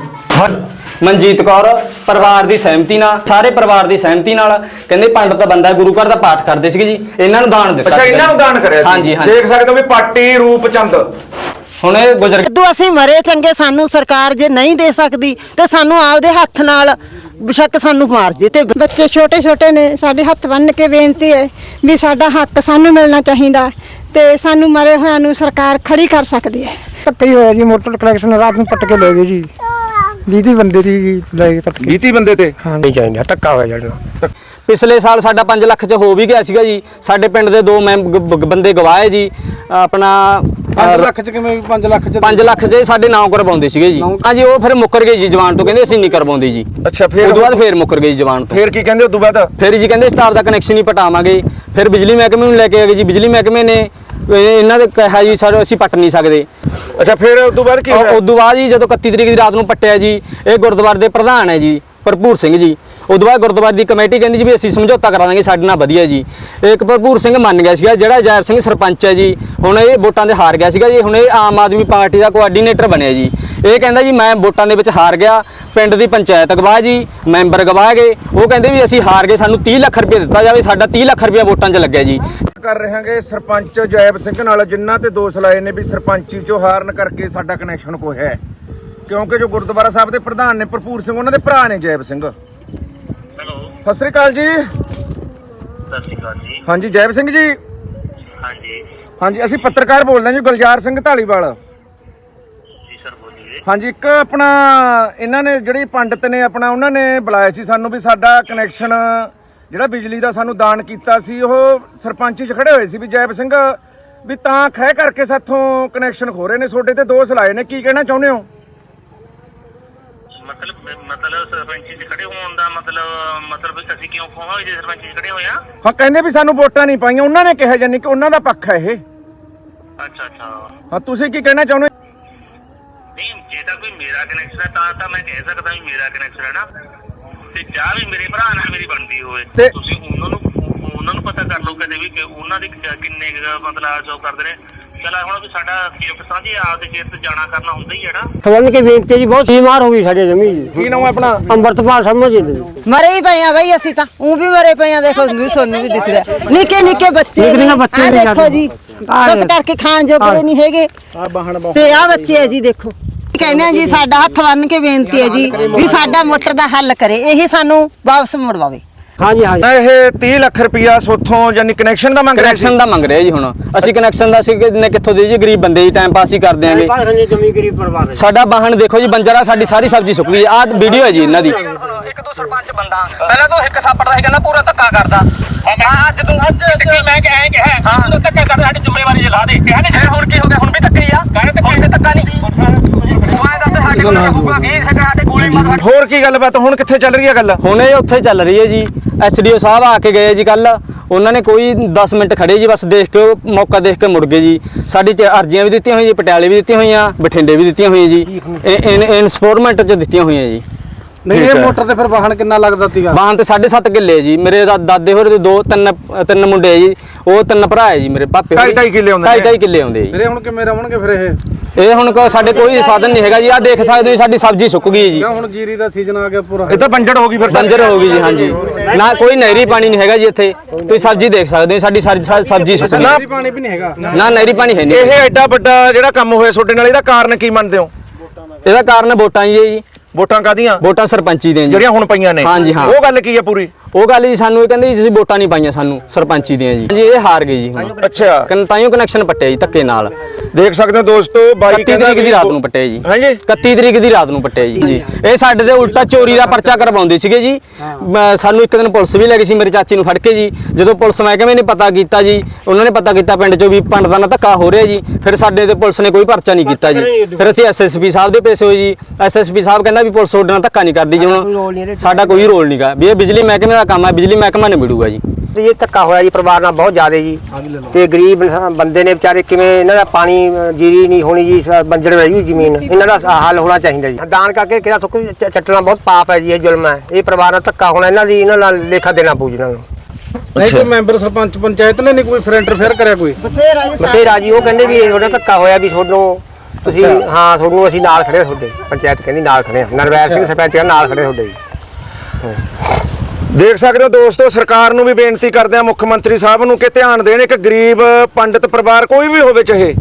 ਮਨਜੀਤ ਕੌਰ ਪਰਿਵਾਰ ਦੀ ਸਹਿਮਤੀ ਨਾਲ ਸਾਰੇ ਪਰਿਵਾਰ ਦੀ ਸਹਿਮਤੀ ਨਾਲ ਕਹਿੰਦੇ ਪੰਡਤ ਬੰਦਾ ਗੁਰੂ ਘਰ ਦਾ ਪਾਠ ਕਰਦੇ ਸੀਗੇ ਜੀ ਇਹਨਾਂ ਨੂੰ ਦਾਨ ਦਿੱਤਾ ਅੱਛਾ ਇਹਨਾਂ ਨੂੰ। ਦਾਨ ਕਰਿਆ ਸੀ। ਹਾਂਜੀ ਹਾਂਜੀ। ਦੇਖ ਸਕਦੇ ਹੋ ਵੀ ਪਾਟੀ ਰੂਪਚੰਦ ਹੁਣ ਇਹ ਗੁਜ਼ਰ ਜਦੋਂ ਅਸੀਂ ਮਰੇ ਚੰਗੇ ਸਾਨੂੰ ਸਰਕਾਰ ਜੇ ਨਹੀਂ ਦੇ ਸਕਦੀ ਤੇ ਸਾਨੂੰ ਆਪਦੇ ਹੱਥ ਨਾਲ ਬੇਸ਼ੱਕ ਸਾਨੂੰ ਮਾਰ ਜੇ ਤੇ ਬੱਚੇ ਛੋਟੇ ਛੋਟੇ ਨੇ ਸਾਡੇ ਹੱਥ ਬੰਨ ਕੇ ਬੇਨਤੀ ਹੈ ਵੀ ਸਾਡਾ ਹੱਕ ਸਾਨੂੰ ਮਿਲਣਾ ਚਾਹੀਦਾ ਤੇ ਸਾਨੂੰ ਮਰੇ ਹੋਇਆਂ ਨੂੰ ਸਰਕਾਰ ਖੜੀ ਕਰ ਸਕਦੀ ਹੈ। ਧੱਕਾ ਹੋਇਆ ਜੀ ਮੋਟਰ ਕਨੈਕਸ਼ਨ ਰਾਤ ਨੂੰ ਪੱਟ ਕੇ ਲੈ ਗਏ ਜੀ। 20 ਬੰਦੇ ਦੀ ਲੈ ਕੇ ਪੱਟ ਕੇ। 20 ਬੰਦੇ ਤੇ? ਨਹੀਂ ਚਾਹੀਦਾ ਧੱਕਾ ਹੋਇਆ ਜਿਹੜਾ। ਪਿਛਲੇ ਸਾਲ ਸਾਡਾ 5 ਲੱਖ ਚ ਹੋ ਵੀ ਗਿਆ ਸੀਗਾ ਜੀ। ਸਾਡੇ ਪਿੰਡ ਦੇ ਦੋ ਮੈਂਬ- ਗ- ਗ- ਬੰਦੇ ਗਵਾਏ ਜੀ। ਆਪਣਾ 5 ਲੱਖ ਚ ਕਿਵੇਂ 5 ਲੱਖ ਚ? 5 ਲੱਖ ਚ ਸਾਡੇ ਨਾਂ ਕਰਵਾਉਂਦੇ ਸੀਗੇ ਜੀ। ਹਾਂਜੀ ਉਹ ਫਿਰ ਮੁੱਕਰ ਗਏ ਜੀ ਜਵਾਨ ਤੋਂ ਕਹਿੰਦੇ ਅਸੀਂ ਨਹੀਂ ਕਰਵਾਉਂਦੇ ਜੀ। ਅੱਛਾ ਫਿਰ ਉਦੋਂ ਬਾਅਦ ਫੇਰ ਮੁੱਕਰ ਗਏ ਜੀ ਜਵਾਨ ਤੋਂ। ਫਿਰ ਕੀ ਕਹਿੰਦੇ ਉਦੋਂ ਬਾਅਦ? ਫਿਰ ਜੀ ਕਹਿੰਦੇ ਸਟਾਫ ਦਾ ਕਨੈਕਸ਼ਨ ਹੀ ਪਟਾਵਾਂਗੇ। ਫਿਰ ਬਿਜਲੀ ਮਹਿਕਮੇ ਨੂੰ ਲੈ ਕੇ ਗਏ ਜੀ। ਬਿਜਲੀ ਮਹਿਕਮੇ ਨੇ ਇਹਨਾਂ ਦੇ ਕਿਹਾ ਜੀ ਸਰ ਅਸੀਂ ਪੱਟ ਨਹੀਂ ਸਕਦੇ। ਅੱਛਾ ਫਿਰ ਉਦੋਂ ਬਾਅਦ ਕੀ ਹੋਇਆ? ਉਸ ਤੋਂ ਬਾਅਦ ਜੀ ਜਦੋਂ 31 ਤਰੀਕ ਦੀ ਰਾਤ ਨੂੰ ਪੱਟਿਆ ਜੀ ਇਹ ਗੁਰਦੁਆਰੇ ਦੇ ਪ੍ਰਧਾਨ ਹੈ ਜੀ ਭਰਪੂਰ ਸਿੰਘ ਜੀ। ਉਦੋਂ ਬਾਅਦ ਗੁਰਦੁਆਰੇ ਦੀ ਕਮੇਟੀ ਕਹਿੰਦੀ ਜੀ ਵੀ ਅਸੀਂ ਸਮਝੌਤਾ ਕਰਾ ਦਾਂਗੇ ਸਾਡੇ ਨਾਲ ਵਧੀਆ ਜੀ। ਇੱਕ ਭਰਪੂਰ ਸਿੰਘ ਮੰਨ ਗਿਆ ਸੀਗਾ ਜਿਹੜਾ ਜੈਬ ਸਿੰਘ ਸਰਪੰਚ ਹੈ ਜੀ ਹੁਣ ਇਹ ਵੋਟਾਂ ਦੇ ਹਾਰ ਗਿਆ ਸੀਗਾ ਜੀ ਹੁਣ ਇਹ ਆਮ ਆਦਮੀ ਪਾਰਟੀ ਦਾ ਕੋਆਰਡੀਨੇਟਰ ਬਣਿਆ ਜੀ। ਇਹ ਕਹਿੰਦਾ ਜੀ ਮੈਂ ਵੋਟਾਂ ਦੇ ਵਿੱਚ ਹਾਰ ਗਿਆ ਪਿੰਡ ਦੀ ਪੰਚਾਇਤ ਗਵਾਹ ਜੀ ਮੈਂਬਰ ਗਵਾਹ ਗਏ। ਉਹ ਕਹਿੰਦੇ ਵੀ ਅਸੀਂ ਹਾਰ ਗਏ ਸਾਨੂੰ 30 ਲੱਖ ਰੁਪਏ ਦਿੱਤਾ ਜਾਵੇ ਸਾਡਾ 30 ਲੱਖ ਰੁਪਏ ਵੋਟਾਂ 'ਚ ਲੱਗਿਆ ਜੀ। ਕਰ ਰਹਾਂਗੇ ਸਰਪੰਚ ਜੈਬ ਸਿੰਘ ਨਾਲ ਜਿਨ੍ਹਾਂ ਤੇ ਦੋਸ਼ ਲਾਏ ਨੇ ਵੀ ਸਰਪੰਚੀ ਚੋਂ ਹਾਰਨ ਕਰਕੇ ਸਾਡਾ ਕਨੈਕਸ਼ਨ ਕੋਈ ਹੈ। ਕਿਉਂਕਿ ਜੋ ਗੁਰਦੁਆਰਾ ਸਾਹਿਬ ਦੇ ਪ੍ਰਧਾਨ ਨੇ ਭਰਪੂਰ ਸਿੰਘ ਉਹਨਾਂ ਦੇ ਭਰਾ ਨੇ ਜੈਬ ਸਿੰਘ। ਹੈਲੋ। ਸਤਿ ਸ੍ਰੀ ਅਕਾਲ ਜੀ। ਸਤਿ ਸ਼੍ਰੀ ਅਕਾਲ ਜੀ। ਹਾਂਜੀ ਜੈਬ ਸਿੰਘ ਜੀ। ਹਾਂਜੀ। ਹਾਂਜੀ ਅਸੀਂ ਪੱਤਰਕਾਰ ਬੋਲਦੇ ਹਾਂ ਜੀ ਗੁਲਜ਼ਾਰ ਸਿੰਘ ਢਾਲੀਵਾਲ ਹਾਂਜੀ ਇੱਕ ਆਪਣਾ ਇਹਨਾਂ ਨੇ ਜਿਹੜੀ ਪੰਡਤ ਨੇ ਆਪਣਾ ਉਹਨਾਂ ਨੇ ਬੁਲਾਇਆ ਸੀ ਸਾਨੂੰ ਵੀ ਸਾਡਾ ਕਨੈਕਸ਼ਨ ਜਿਹੜਾ ਬਿਜਲੀ ਦਾ ਸਾਨੂੰ ਦਾਨ ਕੀਤਾ ਸੀ ਉਹ ਸਰਪੰਚੀ 'ਚ ਖੜੇ ਹੋਏ ਸੀ ਵੀ ਜੈਬ ਸਿੰਘ ਵੀ ਤਾਂ ਖਹਿ ਕਰਕੇ ਸਾਥੋਂ ਕਨੈਕਸ਼ਨ ਖੋ ਰਹੇ ਨੇ ਤੁਹਾਡੇ ਤੇ ਦੋਸ਼ ਲਾਏ ਨੇ ਕੀ ਕਹਿਣਾ ਚਾਹੁੰਦੇ ਹੋ? ਮਤਲਬ ਮਤਲਬ ਸਰਪੰਚੀ 'ਚ ਖੜੇ ਹੋਣ ਦਾ ਮਤਲਬ ਮਤਲਬ ਅਸੀਂ ਕਿਉਂ ਖੋਵਾਂਗੇ ਜੇ ਸਰਪੰਚੀ 'ਚ ਖੜੇ ਹੋਏ ਆ? ਹਾਂ ਕਹਿੰਦੇ ਵੀ ਸਾਨੂੰ ਵੋਟਾਂ ਨਹੀਂ ਪਾਈਆਂ ਉਹਨਾਂ ਨੇ ਕਿਹਾ ਜਾਨੀ ਕਿ ਉਹਨਾਂ ਦਾ ਪੱਖ ਹੈ ਇਹ। ਅੱਛਾ ਅੱਛਾ। ਹਾਂ ਤੁਸੀਂ ਕੀ ਕਹਿਣਾ ਚਾਹੁੰਦੇ ਹੋ? ਨਹੀਂ ਜੇ ਤਾਂ ਕੋਈ ਮੇਰਾ ਕਨੈਕਸ਼ਨ ਹੈ ਤਾਂ ਤਾਂ ਮੈਂ ਕਹਿ ਸਕਦਾ ਵੀ ਮੇਰਾ ਕਨੈਕਸ਼ਨ ਹੈ ਨਾ। ਤੇ ਚਾਹ ਵੀ ਮੇਰੇ ਭਰਾ ਨਾਲ ਮੇਰੀ ਬਣਦੀ ਹੋਵੇ। ਤੇ- ਤੁਸੀਂ ਉਹਨਾਂ ਨੂੰ ਉਹਨਾਂ ਨੂੰ ਪਤਾ ਕਰ ਲਓ ਕਦੇ ਵੀ ਕਿ ਉਹਨਾਂ ਦੇ ਕਿ- ਕਿੰਨੇ ਕੁ ਮਤਲਬ ਜੋ ਕਰਦੇ ਨੇ। ਚਲ ਹੁਣ ਵੀ ਸਾਡਾ ਖੇਤ ਸਾਂਝੇ ਆਪਦੇ ਖੇਤ ਤੇ ਜਾਣਾ ਕਰਨਾ ਹੁੰਦਾ ਹੀ ਹੈ ਨਾ। ਸਵਰਨ ਕੇ ਬੇਨਤੀ ਜੀ? ਬਹੁਤ ਬਿਮਾਰ ਹੋ ਗਈ ਸਾਡੇ ਜ਼ਮੀਨ ਕੀ ਨਾਮ ਹੈ ਆਪਣਾ? ਅੰਮ੍ਰਿਤਪਾਲ ਸਮਝ ਜੀ ਮਰੇ ਹੀ ਪਏ ਆ ਬਈ ਅਸੀਂ ਤਾਂ। ਉਹ ਵੀ ਮਰੇ ਪਏ ਆ ਦੇਖੋ ਵੀ ਸੋਨੂੰ ਵੀ ਦਿਸਦਾ। ਨਿੱਕੇ ਨਿੱਕੇ ਬੱਚੇ ਨਿੱਕੇ। ਬੱਚੇ ਨੇ ਦੇਖੋ। ਜੀ। ਆਹ ਕੁਛ ਕਰਕੇ ਖਾਣ ਜੋਗੇ ਨਹੀਂ ਹੈਗੇ। ਆ ਬਾਹਣ ਬਹੁਤ ਤੇ ਆ ਬੱਚੇ ਹੈ ਜੀ ਦੇਖੋ। ਕਹਿੰਦੇ ਆ ਜੀ, ਸਾਡਾ ਹੱਥ ਬੰਨ ਕੇ ਬੇਨਤੀ ਹੈ ਜੀ ਵੀ ਸਾਡਾ ਮੋਟਰ ਦਾ ਹੱਲ ਕਰੇ, ਇਹੀ ਸਾਨੂੰ ਵਾਪਸ ਮੁੜਵਾਵੇ ਹਾਂਜੀ ਹਾਂਜੀ। ਇਹ 30 ਲੱਖ ਰੁਪਇਆ ਸੋਥੋਂ ਯਾਨੀ ਕਨੈਕਸ਼ਨ ਦਾ ਮੰਗ ਰਿਹਾ ਸੀ? ਕਨੈਕਸ਼ਨ ਦਾ ਮੰਗ ਰਿਹਾ ਜੀ ਹੁਣ। ਅਸੀਂ ਕਨੈਕਸ਼ਨ ਦਾ ਅਸੀਂ ਕਿੰਨੇ ਕਿੱਥੋਂ ਦੇ ਜੀ? ਗਰੀਬ ਬੰਦੇ ਜੀ ਟਾਈਮ ਪਾਸ ਹੀ ਕਰ ਦਿਆਂਗੇ ਭਾਵੇਂ ਜਮੀ ਗਰੀਬ ਪਰਿਵਾਰ ਹੈ। ਸਾਡਾ ਵਾਹਣ ਦੇਖੋ ਜੀ ਬੰਜਰਾ ਸਾਡੀ ਸਾਰੀ ਸਬਜ਼ੀ ਸੁੱਕ ਗਈ। ਆਹ ਵੀਡੀਓ ਹੈ ਜੀ ਇਹਨਾਂ ਦੀ। ਇੱਕ ਦੋ ਸਰਪੰਚ ਬੰਦਾ। ਪਹਿਲਾਂ ਤਾਂ ਇੱਕ ਸਾਪੜਦਾ ਸੀ ਕਹਿੰਦਾ ਪੂਰਾ ਧੱਕਾ ਕਰਦਾ। ਅੱਜ ਤੂੰ ਅੱਜ ਮੈਂ ਕਹਿ ਕਿਹਾ ਹਾਂ। ਤੂੰ ਧੱਕਾ ਕਰਦਾ ਸਾਡੀ ਜ਼ਿੰਮੇਵਾਰੀ ਜਲਾ ਦੇ। ਕਹਿੰਦੇ ਸ਼ਹਿਰ ਹੁਣ ਕੀ ਹੋ ਗਿਆ? ਹੁਣ ਵੀ ਧੱਕੇ ਹੀ ਆ। ਕਹਿੰਦੇ ਹੁਣ ਤੇ ਧੱਕਾ ਨਹੀਂ ਤੂੰ ਐਂ ਦੱਸ ਸਾਡੇ ਕੋਲ ਹੋਊਗਾ ਕੀ ਸਾਡੇ ਗੋਲੀ ਮਾਰ ਹੋਰ ਕੀ ਗੱਲਬਾਤ ਹੁਣ ਕਿੱਥੇ ਚੱਲ ਰਹੀ ਹੈ ਗੱਲ? ਹੁਣ ਇਹ ਉੱਥੇ ਚੱਲ ਰਹੀ ਹੈ ਜੀ। ਐਸਡੀਓ ਸਾਹਿਬ ਆ ਕੇ ਗਏ ਜੀ ਕੱਲ ਉਹਨਾਂ ਨੇ ਕੋਈ 10 ਮਿੰਟ ਖੜੇ ਜੀ ਬਸ ਦੇਖ ਕੇ ਮੌਕਾ ਦੇਖ ਕੇ ਮੁੜ ਗਏ ਜੀ। ਸਾਡੀ ਚ ਅਰਜ਼ੀਆਂ ਵੀ ਦਿੱਤੀਆਂ ਹੋਈਆਂ ਜੀ ਪਟਿਆਲੇ ਵੀ ਦਿੱਤੀਆਂ ਹੋਈਆਂ ਬਠਿੰਡੇ ਵੀ ਦਿੱਤੀਆਂ ਹੋਈਆਂ ਜੀ। ਇਨ ਇਨਸਪੋਰਟਮੈਂਟ ਚ ਦਿੱਤੀਆਂ ਹੋਈਆਂ ਜੀ। ਨਹੀਂ ਇਹ। ਮੋਟਰ ਤੇ ਫਿਰ ਵਾਹਣ ਕਿੰਨਾ ਲੱਗਦਾ ਸੀਗਾ? ਬਾਹਾਂ ਤੇ 7.5 ਕਿੱਲੇ ਜੀ। ਮੇਰੇ ਦਾ- ਦਾਦੇ ਹੋਰੇ ਦੇ ਦੋ ਤਿੰਨ ਤਿੰਨ ਮੁੰਡੇ ਆ ਜੀ। ਉਹ ਤਿੰਨ ਭਰਾ ਹੈ ਜੀ ਮੇਰੇ ਪਾਪੇ ਢਾਈ- ਢਾਈ ਕਿੱਲੇ ਆਉਂਦੇ ਨੇ। ਢਾਈ ਢਾਈ ਕਿੱਲੇ ਆਉਂਦੇ ਜੀ। ਇਹ ਹੁਣ ਕਿਵੇਂ ਰਵਣਗੇ ਫਿਰ ਇਹ? ਇਹ ਹੁਣ ਕੋ ਸਾਡੇ ਕੋਈ ਸਾਧਨ ਨਹੀਂ ਹੈਗਾ ਜੀ। ਆਹ ਦੇਖ ਸਕਦੇ ਹੋ ਸਾਡੀ ਸਬਜ਼ੀ ਸੁੱਕ ਗਈ ਜੀ। ਹੁਣ ਜੀਰੀ ਦਾ ਸੀਜ਼ਨ ਆ ਗਿਆ ਪੂਰਾ। ਇਹ ਤਾਂ ਬੰਜੜ ਹੋ ਗਈ ਫਿਰ ਤਾਂ। ਬੰਜਰ ਹੋ ਗਈ ਜੀ ਹਾਂਜੀ। ਨਾ ਕੋਈ ਨਹਿਰੀ ਪਾਣੀ ਨਹੀਂ ਹੈਗਾ ਜੀ ਇੱਥੇ। ਤੁਸੀਂ ਸਬਜ਼ੀ ਦੇਖ ਸਕਦੇ ਹੋ ਸਾਡੀ ਸਾਰੀ ਸਾਰੀ ਸਬਜ਼ੀ ਸੁੱਕ ਗਈ ਜੀਰੀ ਪਾਣੀ ਵੀ ਨਹੀਂ ਹੈਗਾ। ਨਾ ਨਹਿਰੀ ਪਾਣੀ ਹੈ ਨਹੀਂ। ਇਹ ਐਡਾ ਵੱਡਾ ਜਿਹੜਾ ਕੰਮ ਹੋਇਆ ਤੁਹਾਡੇ ਨਾਲ ਇਹਦਾ ਕਾਰਨ ਕੀ ਮੰਨਦੇ ਹੋ? ਇਹਦਾ ਕਾਰਨ ਵੋਟਾਂ ਹੀ ਹੈ ਜੀ। ਵੋਟਾਂ ਕਾਦੀਆਂ ਵੋਟਾਂ ਸਰਪੰਚੀ ਦੀਆਂ ਜੀ। ਜਿਹੜੀਆਂ ਹੁਣ ਪਈਆਂ ਨੇ। ਹਾਂਜੀ, ਹਾਂ। ਉਹ ਗੱਲ ਕੀ ਹੈ ਪੂਰੀ? ਉਹ ਗੱਲ ਜੀ ਸਾਨੂੰ ਇਹ ਕਹਿੰਦੇ ਜੀ ਤੁਸੀਂ ਵੋਟਾਂ ਨਹੀਂ ਪਾਈਆਂ ਸਾਨੂੰ ਸਰਪੰਚੀ ਦੀਆਂ ਜੀ। ਜੀ ਇਹ ਹਾਰ ਗਏ ਜੀ ਹੁਣ। ਅੱਛਾ। ਕਨ ਤਾਈਓ ਕਨੈਕਸ਼ਨ ਪੱਟਿਆ ਜੀ ਧੱਕੇ ਨਾਲ। ਦੇਖ ਸਕਦੇ ਹੋ ਦੋਸਤੋ 22 31 ਤਰੀਕ ਦੀ ਰਾਤ ਨੂੰ ਪੱਟਿਆ ਜੀ। ਹਾਂਜੀ। 31 ਤਰੀਕ ਦੀ ਰਾਤ ਨੂੰ ਪੱਟਿਆ ਜੀ। ਜੀ ਇਹ ਸਾਡੇ ਤੇ ਉਲਟਾ ਚੋਰੀ ਦਾ ਪਰਚਾ ਕਰਵਾਉਂਦੇ ਸੀਗੇ ਜੀ। ਮੈਂ- ਸਾਨੂੰ ਇੱਕ ਦਿਨ ਪੁਲਿਸ ਵੀ ਲੈ ਗਈ ਸੀ ਮੇਰੇ ਚਾਚੀ ਨੂੰ ਫੜ ਕੇ ਜੀ। ਜਦੋਂ ਪੁਲਿਸ ਮਹਿਕਮੇ ਨੇ ਪਤਾ ਕੀਤਾ ਜੀ ਉਹਨਾਂ ਨੇ ਪਤਾ ਕੀਤਾ ਪਿੰਡ 'ਚੋਂ ਵੀ ਪੰਡਤਾਂ ਨਾਲ ਧੱਕਾ ਹੋ ਰਿਹਾ ਜੀ। ਫਿਰ ਸਾਡੇ ਤੇ ਪੁਲਿਸ ਨੇ ਕੋਈ ਪਰਚਾ ਨਹੀਂ ਕੀਤਾ ਜੀ। ਫਿਰ ਅਸੀਂ ਐਸਐਸਪੀ ਸਾਹਿਬ ਦੇ ਪੇਸ਼ ਹੋਏ ਜੀ। ਐਸਐਸਪੀ ਸਾਹਿਬ ਕਹਿੰਦਾ ਵੀ ਪੁਲਿਸ ਤੁਹਾਡੇ ਨਾਲ ਧੱਕਾ ਨਹੀਂ ਕਰਦੀ ਜੀ ਹੁਣ। ਸਾਡਾ ਕੋਈ ਰੋਲ ਨਹੀਂਗਾ ਵੀ ਇਹ ਬਿਜਲੀ ਮਹਿਕਮੇ ਦਾ ਕੰਮ ਹੈ ਬਿਜਲੀ ਮਹਿਕਮਾ ਨੇ ਮਿਲੂਗਾ ਜੀ। ਤੇ ਇਹ ਧੱਕਾ ਹੋਇਆ ਜੀ ਪਰਿਵਾਰ ਨਾਲ ਬਹੁਤ ਜ਼ਿਆਦਾ ਜੀ। ਤੇ ਗਰੀਬ ਇਨਸਾਨ- ਬੰਦੇ ਨੇ ਵਿਚਾਰੇ ਕਿਵੇਂ ਇਹਨਾਂ ਦਾ ਪਾਣੀ ਅ, ਜੀਰੀ ਨਹੀਂ ਹੋਣੀ ਜੀ ਸ- ਬੰਜਰ ਰਹਿ ਜੂ ਜ਼ਮੀਨ। ਇਹਨਾਂ ਦਾ ਹੱਲ ਹੋਣਾ ਚਾਹੀਦਾ ਜੀ। ਦਾਨ ਕਰਕੇ ਕਿਹੜਾ ਸੁੱਕ ਚੱਟਣਾ ਬਹੁਤ ਪਾਪ ਹੈ ਜੀ ਇਹ ਜ਼ੁਲਮ ਹੈ। ਇਹ ਪਰਿਵਾਰ ਨਾਲ ਧੱਕਾ ਹੋਣਾ ਇਹਨਾਂ ਦੀ ਇਹਨਾਂ ਨਾਲ ਲੇਖਾ ਦੇਣਾ ਪਊ ਜੀ ਇਹਨਾਂ ਨੂੰ। ਨਹੀਂ ਕੋਈ ਮੈਂਬਰ ਸਰਪੰਚ ਪੰਚਾਇਤ ਨੇ ਨਹੀਂ ਕੋਈ ਫਿਰ ਇੰਟਰਫੇਅਰ ਕਰਿਆ ਕੋਈ? ਬਥੇਰਾ ਜੀ ਬਥੇਰਾ ਜੀ ਉਹ ਕਹਿੰਦੇ ਵੀ ਇਹ ਉਹਦਾ ਧੱਕਾ ਹੋਇਆ ਵੀ ਤੁਹਾਨੂੰ ਤੁਸੀਂ ਹਾਂ ਤੁਹਾਨੂੰ ਅਸੀਂ ਨਾਲ ਖੜੇ ਹਾਂ ਤੁਹਾਡੇ। ਪੰਚਾਇਤ ਕਹਿੰਦੀ ਨਾਲ ਖੜੇ ਹਾਂ। ਨਰਵੈਰ ਸਿੰਘ ਸਰਪੰਚ ਕਹਿੰਦਾ ਨਾਲ ਖੜੇ ਤੁਹਾਡੇ। ਜੀ ਦੇਖ ਸਕਦੇ ਹੋ ਦੋਸਤੋ, ਸਰਕਾਰ ਨੂੰ ਵੀ ਬੇਨਤੀ ਕਰਦੇ ਆ ਮੁੱਖ ਮੰਤਰੀ ਸਾਹਿਬ ਨੂੰ ਕਿ ਧਿਆਨ ਦੇਣ ਇੱਕ ਗਰੀਬ ਪੰਡਤ ਪਰਿਵਾਰ ਕੋਈ ਵੀ ਹੋਵੇ ਚਾਹੇ।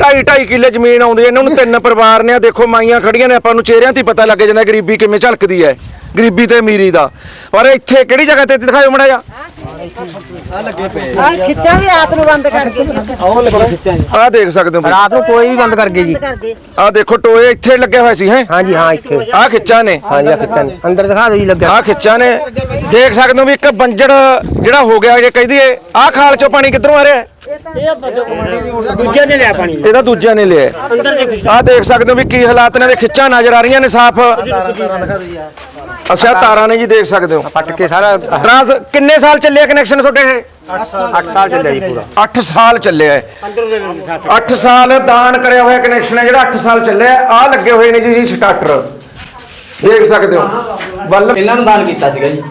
ਢਾਈ ਢਾਈ ਕਿੱਲੇ ਜ਼ਮੀਨ ਆਉਂਦੀ ਹੈ, ਇਹਨਾਂ ਨੂੰ ਤਿੰਨ ਪਰਿਵਾਰ ਨੇ ਆ, ਦੇਖੋ ਮਾਈਆਂ ਖੜੀਆਂ ਨੇ, ਆਪਾਂ ਨੂੰ ਚਿਹਰਿਆਂ ਤੇ ਹੀ ਪਤਾ ਲੱਗ ਜਾਂਦਾ ਗਰੀਬੀ ਕਿਵੇਂ ਝਲਕਦੀ ਹੈ, ਗਰੀਬੀ ਤੇ ਅਮੀਰੀ ਦਾ। ਪਰ ਇੱਥੇ ਕਿਹੜੀ ਜਗ੍ਹਾ ਤੇ ਦਿਖਾਇਓ ਮੜਾ ਜਾ ਆਹ ਖਿੱਚਾਂ ਵੀ ਰਾਤ ਨੂੰ ਬੰਦ ਕਰ ਗਏ। ਆਹ ਦੇਖ ਸਕਦੇ ਹੋ ਰਾਤ ਨੂੰ ਕੋਈ ਵੀ ਬੰਦ ਕਰ ਗਏ ਜੀ। ਕਰ ਗਏ। ਆਹ ਦੇਖੋ ਟੋਏ ਇੱਥੇ ਲੱਗੇ ਹੋਏ ਸੀ ਹੈ? ਹਾਂਜੀ ਹਾਂ ਇੱਥੇ। ਆਹ ਖਿੱਚਾਂ ਨੇ। ਹਾਂਜੀ ਆ ਅੰਦਰ ਦਿਖਾ ਦਿਓ ਜੀ ਲੱਗਿਆ ਆਹ ਖਿੱਚਾਂ ਨੇ। ਦੇਖ ਸਕਦੇ ਹੋ ਵੀ ਇੱਕ ਬੰਜੜ ਜਿਹੜਾ ਹੋ ਗਿਆ ਜੇ ਆਹ ਖਾਲ ਚੋਂ ਪਾਣੀ ਕਿੱਧਰੋਂ ਆ ਰਿਹਾ? ਹੈ? ਦੂਜੇ ਨੇ ਲਿਆ ਪਾਣੀ। ਇਹਦਾ ਦੂਜਿਆਂ ਨੇ ਲਿਆ। ਆਹ ਦੇਖ ਸਕਦੇ ਹੋ ਵੀ ਕੀ ਹਾਲਾਤ ਨੇ ਦੇ ਖਿੱਚਾਂ ਨਜ਼ਰ ਆ ਰਹੀਆਂ ਨੇ ਸਾਫ਼। ਅੱਛਾ ਤਾਰਾਂ ਨੇ ਜੀ ਦੇਖ ਸਕਦੇ ਹੋ। ਪੱਟ ਕੇ ਸਾਰਾ ਟਰਾਂਸ ਕਿੰਨੇ ਸਾਲ ਚੱਲਿਆ ਕਨੈਕਸ਼ਨ ਤੁਹਾਡੇ ਇਹ? 8 ਸਾਲ ਚੱਲਿਆ ਜੀ ਪੂਰਾ। 8 ਸਾਲ ਚੱਲਿਆ ਹੈ 8 ਸਾਲ। ਦਾਨ ਕਰਿਆ ਹੋਇਆ ਕਨੈਕਸ਼ਨ ਹੈ ਜਿਹੜਾ 8 ਸਾਲ ਚੱਲਿਆ ਆ ਲੱਗੇ ਹੋਏ ਨੇ ਜੀ ਜੀ ਸਟਾਰਟਰ ਦੇਖ ਸਕਦੇ ਹੋ। ਬੱਲ ਇਹਨਾਂ ਨੂੰ ਦਾਨ ਕੀਤਾ ਸੀਗਾ ਜੀ।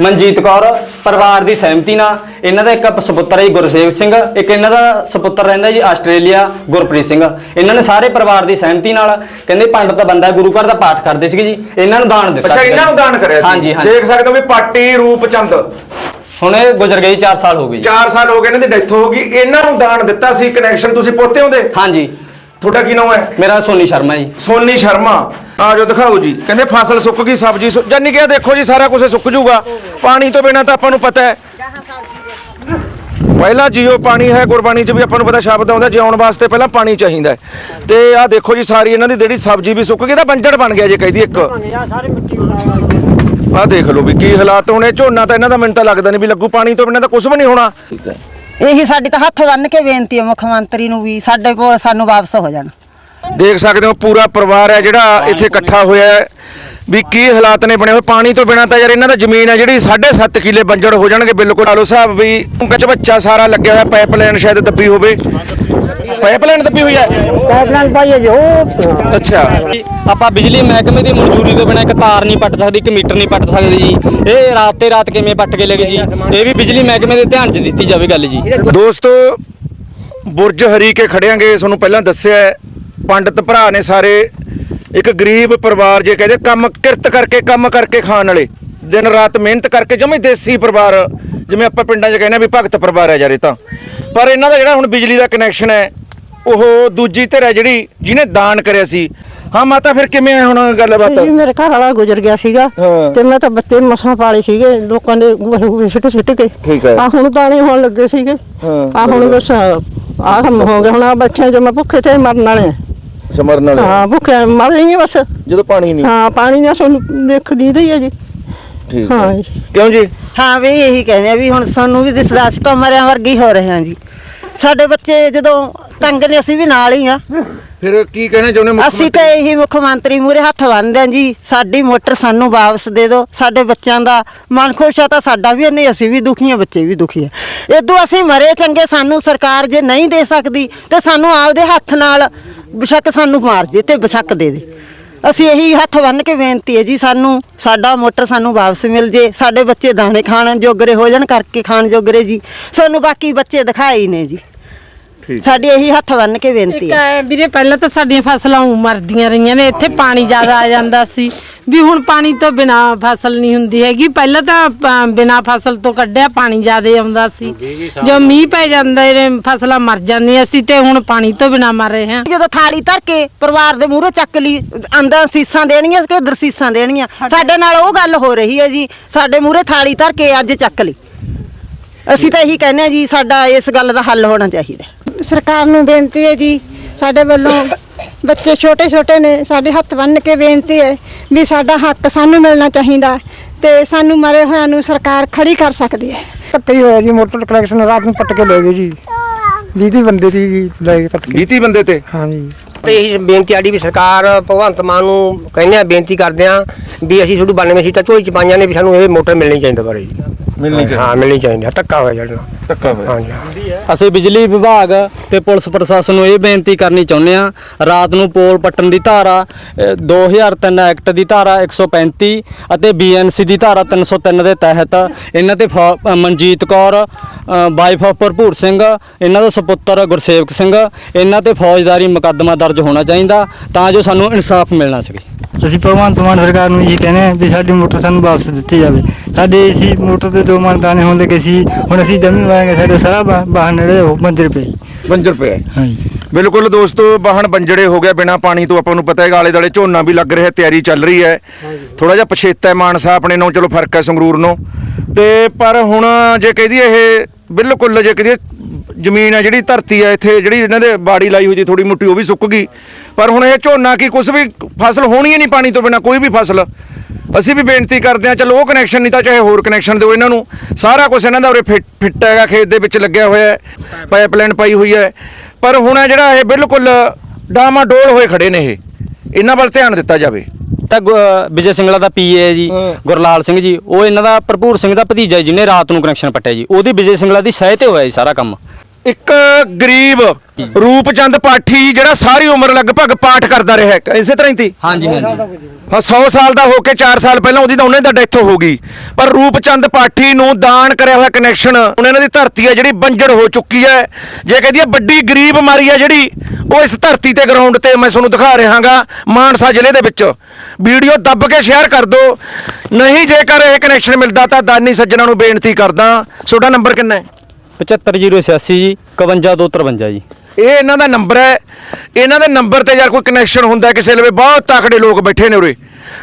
ਮਨਜੀਤ ਕੌਰ ਪਰਿਵਾਰ ਦੀ ਸਹਿਮਤੀ ਨਾਲ। ਇਹਨਾਂ ਦਾ ਇੱਕ ਸੁਪੁੱਤਰ ਹੈ ਜੀ ਗੁਰਸੇਵ ਸਿੰਘ ਇੱਕ ਇਹਨਾਂ ਦਾ ਸੁਪੁੱਤਰ ਰਹਿੰਦਾ ਜੀ ਆਸਟ੍ਰੇਲੀਆ ਗੁਰਪ੍ਰੀਤ ਸਿੰਘ। ਇਹਨਾਂ ਨੇ ਸਾਰੇ ਪਰਿਵਾਰ ਦੀ ਸਹਿਮਤੀ ਨਾਲ ਕਹਿੰਦੇ ਪੰਡਤ ਬੰਦਾ ਗੁਰੂ ਘਰ ਦਾ ਪਾਠ ਕਰਦੇ ਸੀਗੇ ਜੀ। ਇਹਨਾਂ ਨੂੰ ਦਾਨ ਦਿੱਤਾ ਅੱਛਾ ਸੀਗਾ ਇਹਨਾਂ ਨੂੰ। ਦਾਨ ਕਰਿਆ ਸੀ। ਹਾਂਜੀ ਹਾਂਜੀ। ਦੇਖ ਸਕਦੇ ਹੋ ਵੀ ਪਾਟੀ ਰੂਪ ਚੰਦ। ਹੁਣ ਇਹ ਗੁਜ਼ਰ ਗਈ 4 ਸਾਲ ਹੋ ਗਏ ਜੀ। 4 ਸਾਲ ਹੋ ਗਏ ਇਹਨਾਂ ਦੀ ਡੈਥ ਹੋ ਗਈ। ਇਹਨਾਂ ਨੂੰ ਦਾਨ ਦਿੱਤਾ ਸੀ ਕਨੈਕਸ਼ਨ ਤੁਸੀਂ ਪੋਤੇ ਹੁੰਦੇ ਹਾਂਜੀ। ਤੁਹਾਡਾ ਕੀ ਨਾਮ ਹੈ? ਮੇਰਾ ਸੋਨੀ ਸ਼ਰਮਾ ਜੀ। ਸੋਨੀ ਸ਼ਰਮਾ। ਆ ਜੋ ਦਿਖਾਓ ਜੀ। ਕਹਿੰਦੇ ਫਸਲ ਸੁੱਕ ਗਈ ਸਬਜ਼ੀ ਸੁੱਕ- ਜਾਨੀ ਕਿ ਇਹ ਦੇਖੋ ਜੀ ਸਾਰਾ ਕੁਝ ਸੁੱਕ ਜੂਗਾ ਪਾਣੀ ਤੋਂ ਬਿਨਾ ਤਾਂ ਆਪਾਂ ਨੂੰ ਪਤਾ ਹੈ। ਪਹਿਲਾ ਜੀਓ ਪਾਣੀ ਹੈ ਗੁਰਬਾਣੀ 'ਚ ਵੀ ਆਪਾਂ ਨੂੰ ਪਤਾ ਸ਼ਬਦ ਆਉਂਦਾ ਜਿਉਣ ਵਾਸਤੇ ਪਹਿਲਾਂ ਪਾਣੀ ਚਾਹੀਦਾ ਹੈ। ਤੇ ਆਹ ਦੇਖੋ ਜੀ ਸਾਰੀ ਇਹਨਾਂ ਦੀ ਜਿਹੜੀ ਸਬਜ਼ੀ ਵੀ ਸੁੱਕ ਗਈ ਤਾਂ ਬੰਜੜ ਬਣ ਗਿਆ ਜੇ ਕਹਿੰਦੀ ਇੱਕ। ਸਾਰੇ ਮਿੱਟੀ ਆਹ ਦੇਖ ਲਓ ਵੀ ਕੀ ਹਾਲਾਤ ਹੋਣੇ ਝੋਨਾ ਤਾਂ ਇਹਨਾਂ ਦਾ ਮੈਨੂੰ ਤਾਂ ਲੱਗਦਾ ਨਹੀਂ ਵੀ ਲੱਗੂ ਪਾਣੀ ਤੋਂ ਬਿਨਾ ਤਾਂ ਕੁਝ ਵੀ ਨਹੀਂ ਹੋਣਾ। ਇਹੀ ਸਾਡੀ ਤਾਂ ਹੱਥ ਬੰਨ ਕੇ ਬੇਨਤੀ ਹੈ ਮੁੱਖ ਮੰਤਰੀ ਨੂੰ ਵੀ ਸਾਡੇ ਕੋਲ ਸਾਨੂੰ ਵਾਪਸ ਹੋ ਜਾਣ। ਦੇਖ ਸਕਦੇ ਹੋ, ਪੂਰਾ ਪਰਿਵਾਰ ਹੈ ਜਿਹੜਾ ਇੱਥੇ ਇਕੱਠਾ ਹੋਇਆ ਹੈ। ਵੀ ਕੀ ਹਾਲਾਤ ਨੇ ਬਣੇ ਹੋਏ? ਪਾਣੀ ਤੋਂ ਬਿਨਾ ਤਾਂ ਯਾਰ ਇਹਨਾਂ ਦਾ ਜ਼ਮੀਨ ਹੈ ਜਿਹੜੀ 7.5 ਕਿੱਲੇ ਬੰਜੜ ਹੋ ਜਾਣਗੇ ਬਿਲਕੁਲ। ਆਲੋ ਸਾਹਿਬ ਵੀ ਕੱਚ ਬੱਚਾ ਸਾਰਾ ਲੱਗਿਆ ਹੋਇਆ ਪਾਈਪ ਲਾਈਨ ਸ਼ਾਇਦ ਦੱਬੀ ਹੋਵੇ। ਪਾਈਪਲਾਈਨ ਦੱਬੀ ਹੋਈ ਹੈ? ਪਾਈਪਲਾਈਨ ਪਾਈ ਹੈ ਜੀ ਉਹ ਅੱਛਾ। ਆਪਾਂ ਬਿਜਲੀ ਮਹਿਕਮੇ ਦੀ ਮਨਜ਼ੂਰੀ ਤੋਂ ਬਿਨਾਂ ਇੱਕ ਤਾਰ ਨਹੀਂ ਪੱਟ ਸਕਦੀ ਇੱਕ ਮੀਟਰ ਨਹੀਂ ਪੱਟ ਸਕਦੇ ਜੀ। ਇਹ ਰਾਤ ਤੇ ਰਾਤ ਕਿਵੇਂ ਪੱਟ ਕੇ ਲੈ ਗਏ ਜੀ? ਇਹ ਵੀ ਬਿਜਲੀ ਮਹਿਕਮੇ ਦੇ ਧਿਆਨ 'ਚ ਦਿੱਤੀ ਜਾਵੇ ਗੱਲ ਜੀ। ਦੋਸਤੋ ਬੁਰਜ ਹਰੀ ਕੇ ਖੜਿਆਂਗੇ ਤੁਹਾਨੂੰ ਪਹਿਲਾਂ ਦੱਸਿਆ ਹੈ, ਪੰਡਤ ਭਰਾ ਨੇ ਸਾਰੇ ਇੱਕ ਗਰੀਬ ਪਰਿਵਾਰ ਜੇ ਕਹਦੇ ਕੰਮ ਕਿਰਤ ਕਰਕੇ ਕੰਮ ਕਰਕੇ ਖਾਣ ਵਾਲੇ ਦਿਨ ਰਾਤ ਮਿਹਨਤ ਕਰਕੇ ਜਮੇ ਦੇਸੀ ਪਰਿਵਾਰ ਜਿਵੇਂ ਆਪਾਂ ਪਿੰਡਾਂ 'ਚ ਕਹਿੰਦੇ ਆ ਵੀ ਭਗਤ ਪਰਿਵਾਰ ਹੈ ਇਹ ਤਾਂ। ਪਰ ਇਹਨਾਂ ਦਾ ਜਿਹੜਾ ਹੁਣ ਬਿਜਲੀ ਦਾ ਕਨੈਕਸ਼ਨ ਹੈ ਉਹ ਦੂਜੀ ਧਿਰ ਹੈ ਜਿਹੜੀ ਜਿਹਨੇ ਦਾਨ ਕਰਿਆ ਸੀ। ਹਾਂ ਮਾਤਾ ਫਿਰ ਕਿਵੇਂ ਹੁਣ ਗੱਲਬਾਤ? ਜੀ ਮੇਰੇ ਘਰ ਵਾਲਾ ਗੁਜ਼ਰ ਗਿਆ ਸੀਗਾ। ਤੇ ਮੈਂ ਤਾਂ ਬੱਚੇ ਮਸਾਂ ਪਾਲੇ ਸੀਗੇ ਲੋਕਾਂ ਦੇ ਸਿੱਟ ਸਿੱਟ ਕੇ। ਠੀਕ ਹੈ। ਆ ਹੁਣ ਦਾਣੇ ਹੋਣ ਲੱਗੇ ਸੀਗੇ। ਆ ਹੁਣ ਬਸ ਆ ਕੰਮ ਹੋ ਗਿਆ ਹੁਣ ਆ ਬੈਠੇ ਜੇ ਮੈਂ ਭੁੱਖੇ ਤੇ ਮਰਨ ਵਾਲੇ ਆ। ਸਮਰਨ ਵਾਲੇ? ਹਾਂ ਭੁੱਖੇ ਮਰ ਜਾਈਏ ਬਸ। ਜਦੋਂ ਪਾਣੀ ਨਹੀਂ। ਹਾਂ ਪਾਣੀ ਨਾ ਸਾਨੂੰ ਦੇਖ ਦੀ ਹੈ ਜੀ। ਠੀਕ ਹਾਂ ਹੈ ਜੀ। ਕਿਉਂ ਜੀ? ਹਾਂ ਵੀ ਇਹੀ ਕਹਿੰਦੇ ਆ ਵੀ ਹੁਣ ਸਾਨੂੰ ਵੀ ਦਿਸਦਾ ਅਸੀਂ ਤਾਂ ਮਰਿਆਂ ਵਰਗੇ ਹੀ ਹੋ ਰਹੇ ਹਾਂ ਜੀ। ਸਾਡੇ ਬੱਚੇ ਜਦੋਂ ਤੰਗ ਨੇ ਅਸੀਂ ਵੀ ਨਾਲ ਹੀ ਆ। ਫਿਰ ਕੀ ਕਹਿਣਾ ਚਾਹੁੰਦੇ ਮੁੱਖ ਅਸੀਂ ਤਾਂ ਇਹੀ ਮੁੱਖ ਮੰਤਰੀ ਮੂਰੇ ਹੱਥ ਬੰਨ੍ਹਦੇ ਹਾਂ ਜੀ। ਸਾਡੀ ਮੋਟਰ ਸਾਨੂੰ ਵਾਪਸ ਦੇ ਦਿਓ। ਸਾਡੇ ਬੱਚਿਆਂ ਦਾ ਮਨ ਖੁਸ਼ ਆ ਤਾਂ ਸਾਡਾ ਵੀ ਨਹੀਂ ਅਸੀਂ ਵੀ ਦੁਖੀ ਹਾਂ ਬੱਚੇ ਵੀ ਦੁਖੀ ਆ। ਇਦੋਂ ਅਸੀਂ ਮਰੇ ਚੰਗੇ ਸਾਨੂੰ ਸਰਕਾਰ ਜੇ ਨਹੀਂ ਦੇ ਸਕਦੀ ਤੇ ਸਾਨੂੰ ਆਪਦੇ ਹੱਥ ਨਾਲ ਬਸ਼ੱਕ ਸਾਨੂੰ ਮਾਰ ਜੇ ਤੇ ਬਸ਼ੱਕ ਦੇ ਦੇ। ਅਸੀਂ ਇਹੀ ਹੱਥ ਬੰਨ ਕੇ ਬੇਨਤੀ ਹੈ ਜੀ, ਸਾਨੂੰ ਸਾਡਾ ਮੋਟਰ ਸਾਨੂੰ ਵਾਪਸ ਮਿਲ ਜੇ, ਸਾਡੇ ਬੱਚੇ ਦਾਣੇ ਖਾਣ ਜੋਗਰੇ ਹੋ ਜਾਣ, ਕਰਕੇ ਖਾਣ ਜੋਗਰੇ ਜੀ। ਸਾਨੂੰ ਬਾਕੀ ਬੱਚੇ ਦਿਖਾਈ ਨੇ ਜੀ। ਸਾਡੀ ਇਹੀ ਹੱਥ ਬੰਨ ਕੇ ਬੇਨਤੀ ਇੱਕ ਹੈ। ਹੈ ਵੀਰੇ ਪਹਿਲਾਂ ਤਾਂ ਸਾਡੀਆਂ ਫਸਲਾਂ ਉਂ ਮਰਦੀਆਂ ਰਹੀਆਂ ਨੇ ਇੱਥੇ ਪਾਣੀ ਜ਼ਿਆਦਾ ਆ ਜਾਂਦਾ ਸੀ। ਵੀ ਹੁਣ ਪਾਣੀ ਤੋਂ ਬਿਨਾ ਫਸਲ ਨਹੀਂ ਹੁੰਦੀ ਹੈਗੀ। ਪਹਿਲਾਂ ਤਾਂ ਬਿਨਾਂ ਫਸਲ ਤੋਂ ਕੱਢਿਆ ਪਾਣੀ ਜ਼ਿਆਦਾ ਆਉਂਦਾ ਸੀ। ਜੋ ਮੀਂਹ ਪੈ ਜਾਂਦਾ ਨੇ ਫਸਲਾਂ ਮਰ ਜਾਂਦੀਆਂ ਸੀ ਤੇ ਹੁਣ ਪਾਣੀ ਤੋਂ ਬਿਨਾ ਮਰ ਰਹੇ ਹਾਂ। ਜਦੋਂ ਥਾਲੀ ਧਰ ਕੇ ਪਰਿਵਾਰ ਦੇ ਮੂਹਰੇ ਚੱਕ ਲਈ ਅੰਦਰ ਸੀਸਾਂ ਦੇਣੀਆਂ ਕਿ ਦਰਸੀਸਾਂ ਦੇਣੀਆਂ। ਸਾਡੇ ਨਾਲ ਉਹ ਗੱਲ ਹੋ ਰਹੀ ਹੈ ਜੀ ਸਾਡੇ ਮੂਹਰੇ ਥਾਲੀ ਧਰ ਕੇ ਅੱਜ ਚੱਕ ਲਈ। ਅਸੀਂ ਤਾਂ ਇਹੀ ਕਹਿੰਦੇ ਹਾਂ ਜੀ ਸਾਡਾ ਇਸ ਗੱਲ ਦਾ ਹੱਲ ਹੋਣਾ ਚਾਹੀਦਾ। ਸਰਕਾਰ ਨੂੰ ਬੇਨਤੀ ਹੈ ਜੀ ਸਾਡੇ ਵੱਲੋਂ ਬੱਚੇ ਛੋਟੇ ਛੋਟੇ ਨੇ ਸਾਡੇ ਹੱਥ ਬੰਨ੍ਹ ਕੇ ਬੇਨਤੀ ਹੈ ਵੀ ਸਾਡਾ ਹੱਕ ਸਾਨੂੰ ਮਿਲਣਾ ਚਾਹੀਦਾ ਤੇ ਸਾਨੂੰ ਮਰੇ ਹੋਇਆਂ ਨੂੰ ਸਰਕਾਰ ਖੜੀ ਕਰ ਸਕਦੀ ਹੈ। ਧੱਕਾ ਹੋਇਆ ਜੀ ਮੋਟਰ ਕਨੈਕਸ਼ਨ ਰਾਤ ਨੂੰ ਪੱਟ ਕੇ ਲੈ ਗਏ ਜੀ। 20 ਬੰਦੇ ਦੀ ਜੀ ਲੈ ਕੇ ਪੱਟ ਕੇ 20 ਬੰਦੇ ਤੇ? ਹਾਂ ਜੀ ਤੇ ਇਹੀ ਬੇਨਤੀ ਆੜੀ ਵੀ ਸਰਕਾਰ ਭਗਵੰਤ ਮਾਨ ਨੂੰ ਕਹਿੰਦੇ ਆ ਬੇਨਤੀ ਕਰਦੇ ਆ ਵੀ ਅਸੀਂ ਤੁਹਾਨੂੰ 92 ਸੀਟਾਂ ਝੋਲੀ ਚ ਪਾਈਆਂ ਨੇ ਵੀ ਸਾਨੂੰ ਇਹ ਮੋਟਰ ਮਿਲਣੀ ਚਾਹੀਦੀ ਬਾਰੇ ਜੀ। ਮਿਲਣੀ ਹਾਂ ਮਿਲਣੀ ਚਾਹੀਦੀ ਆ ਧੱਕਾ ਹੋਇਆ ਜਿਹੜਾ। ਧੱਕਾ ਹੋਇਆ। ਹਾਂਜੀ ਅਸੀਂ ਬਿਜਲੀ ਵਿਭਾਗ ਤੇ ਪੁਲਿਸ ਪ੍ਰਸ਼ਾਸਨ ਨੂੰ ਇਹ ਬੇਨਤੀ ਕਰਨੀ ਚਾਹੁੰਦੇ ਆ ਰਾਤ ਨੂੰ ਪੋਲ ਪੱਟਣ ਦੀ ਧਾਰਾ ਅ, 2003 ਐਕਟ ਦੀ ਧਾਰਾ 135 ਅਤੇ ਬੀਐਨਸੀ ਦੀ ਧਾਰਾ 303 ਦੇ ਤਹਿਤ ਇਹਨਾਂ ਤੇ ਫੌ- ਅ, ਮਨਜੀਤ ਕੌਰ ਵਾਈਫ ਆਫ ਭਰਪੂਰ ਸਿੰਘ ਇਹਨਾਂ ਦਾ ਸੁਪੁੱਤਰ ਗੁਰਸੇਵਕ ਸਿੰਘ ਇਹਨਾਂ ਤੇ ਫੌਜਦਾਰੀ ਮੁਕੱਦਮਾ ਦਰਜ ਹੋਣਾ ਚਾਹੀਦਾ ਤਾਂ ਜੋ ਸਾਨੂੰ ਇਨਸਾਫ ਮਿਲਣਾ ਸਕੇ। ਅਸੀਂ ਭਗਵੰਤ ਮਾਨ ਸਰਕਾਰ ਨੂੰ ਇਹ ਕਹਿੰਦੇ ਹਾਂ ਵੀ ਸਾਡੀ ਮੋਟਰ ਸਾਨੂੰ ਵਾਪਸ ਦਿੱਤੀ ਜਾਵੇ। ਸਾਡੇ ਇਸੀ ਮੋਟਰ ਦੇ ਦੋ ਮਨਦਾਨੇ ਹੁੰਦੇ ਕਿ ਸੀ ਹੁਣ ਅਸੀਂ ਜ਼ਮੀਨ ਵਾਂਗੇ ਸਾਡੇ ਸਾਰਾ ਬਾ- ਬਾਹਰ ਨੇੜੇ ਹੋ ਮੰਜਰ ਪਏ। ਬੰਜਰ ਪਿਆ ਹੈ। ਹਾਂਜੀ। ਬਿਲਕੁਲ ਦੋਸਤੋ ਵਾਹਣ ਬੰਜੜੇ ਹੋ ਗਿਆ ਬਿਨਾ ਪਾਣੀ ਤੋਂ ਆਪਾਂ ਨੂੰ ਪਤਾ ਹੈ ਆਲੇ ਦਾਲੇ ਝੋਨਾ ਵੀ ਲੱਗ ਰਿਹਾ ਤਿਆਰੀ ਚੱਲ ਰਹੀ ਹੈ। ਥੋੜਾ ਜਿਹਾ ਪਛੇਤਾ ਹੈ ਮਾਨਸਾ ਆਪਣੇ ਨੂੰ ਚਲੋ ਫ਼ਰਕ ਹੈ ਸੰਗਰੂਰ ਨੂੰ। ਤੇ ਪਰ ਹੁਣ ਜੇ ਕਹਦੀ ਇਹ ਬਿਲਕੁਲ ਜੇ ਕਹਦੀ ਜ਼ਮੀਨ ਹੈ ਜਿਹੜੀ ਧਰਤੀ ਹੈ ਇੱਥੇ ਜਿਹੜੀ ਇਹਨਾਂ ਦੇ ਬਾੜੀ ਲਾਈ ਹੋਈ ਸੀ ਥੋੜੀ ਮੁੱਟੀ ਉਹ ਵੀ ਸੁੱਕ ਗਈ। ਪਰ ਹੁਣ ਇਹ ਝੋਨਾ ਕੀ ਕੁਝ ਵੀ ਫਸਲ ਹੋਣੀ ਹੀ ਨਹੀਂ ਪਾਣੀ ਤੋਂ ਬਿਨਾ ਕੋਈ ਵੀ ਫਸਲ। ਅਸੀਂ ਵੀ ਬੇਨਤੀ ਕਰਦੇ ਹਾਂ ਚਲੋ ਉਹ ਕਨੈਕਸ਼ਨ ਨਹੀਂ ਤਾਂ ਚਾਹੇ ਹੋਰ ਕਨੈਕਸ਼ਨ ਦਿਓ ਇਹਨਾਂ ਨੂੰ। ਸਾਰਾ ਕੁਝ ਇਹਨਾਂ ਦਾ ਉਰੇ ਫਿੱਟ ਫਿੱਟ ਹੈਗਾ ਖੇਤ ਦੇ ਵਿੱਚ ਲੱਗਿਆ ਹੋਇਆ ਹੈ ਪਾਈਪਲਾਈਨ ਪਾਈ ਹੋਈ ਹੈ। ਪਰ ਹੁਣ ਇਹ ਜਿਹੜਾ ਇਹ ਬਿਲਕੁਲ ਡਾਮਾ ਡੋਲ ਹੋਏ ਖੜੇ ਨੇ ਇਹ। ਇਹਨਾਂ ਵੱਲ ਧਿਆਨ ਦਿੱਤਾ ਜਾਵੇ। ਤਾਂ ਵਿਜੇ ਸਿੰਘਲਾ ਦਾ ਪੀਏ ਜੀ। ਗੁਰਲਾਲ ਸਿੰਘ ਜੀ ਉਹ ਇਹਨਾਂ ਦਾ ਭਰਪੂਰ ਸਿੰਘ ਦਾ ਭਤੀਜਾ ਜੀ ਜਿਹਨੇ ਰਾਤ ਨੂੰ ਕਨੈਕਸ਼ਨ ਪੱਟਿਆ ਜੀ। ਉਹਦੀ ਵਿਜੇ ਸਿੰਘਲਾ ਦੀ ਸਹਾਇ ਤੇ ਹੋਇਆ ਜੀ ਸਾਰਾ ਕੰਮ। ਇੱਕ ਗਰੀਬ ਰੂਪਚੰਦ ਪਾਠੀ ਜਿਹੜਾ ਸਾਰੀ ਉਮਰ ਲਗਭਗ ਪਾਠ ਕਰਦਾ ਰਿਹਾ ਹੈ। ਇਸੇ ਤਰ੍ਹਾਂ ਹੀ ਤੀ। ਹਾਂਜੀ ਹਾਂਜੀ। ਹਾਂ 100 ਸਾਲ ਦਾ ਹੋ ਕੇ 4 ਸਾਲ ਪਹਿਲਾਂ ਉਹਦੀ ਤਾਂ ਉਹਨੇ ਦਾ ਡੈਥ ਹੋ ਗਈ। ਪਰ ਰੂਪਚੰਦ ਪਾਠੀ ਨੂੰ ਦਾਨ ਕਰਿਆ ਹੋਇਆ ਕਨੈਕਸ਼ਨ ਹੁਣ ਇਹਨਾਂ ਦੀ ਧਰਤੀ ਹੈ ਜਿਹੜੀ ਬੰਜੜ ਹੋ ਚੁੱਕੀ ਹੈ। ਜੇ ਕਹਦੀ ਹੈ ਵੱਡੀ ਗਰੀਬ ਮਾਰੀ ਹੈ ਜਿਹੜੀ ਉਹ ਇਸ ਧਰਤੀ ਤੇ ਗਰਾਊਂਡ ਤੇ ਮੈਂ ਤੁਹਾਨੂੰ ਦਿਖਾ ਰਿਹਾਗਾ ਮਾਨਸਾ ਜ਼ਿਲ੍ਹੇ ਦੇ ਵਿੱਚ। ਵੀਡੀਓ ਦੱਬ ਕੇ ਸ਼ੇਅਰ ਕਰ ਦਿਓ। ਨਹੀਂ ਜੇਕਰ ਇਹ ਕਨੈਕਸ਼ਨ ਮਿਲਦਾ ਤਾਂ ਦਾਨੀ ਸੱਜਣਾ ਨੂੰ ਬੇਨਤੀ ਕਰਦਾ। ਤੁਹਾਡਾ ਨੰਬਰ ਕਿੰਨਾ ਹੈ? 75086 ਜੀ 51253 ਜੀ। ਇਹ ਇਹਨਾਂ ਦਾ ਨੰਬਰ ਹੈ। ਇਹਨਾਂ ਦੇ ਨੰਬਰ ਤੇ ਯਾਰ ਕੋਈ ਕਨੈਕਸ਼ਨ ਹੁੰਦਾ ਕਿਸੇ ਲਵੇ ਬਹੁਤ ਤਕੜੇ ਲੋਕ ਬੈਠੇ ਨੇ ਉਰੇ।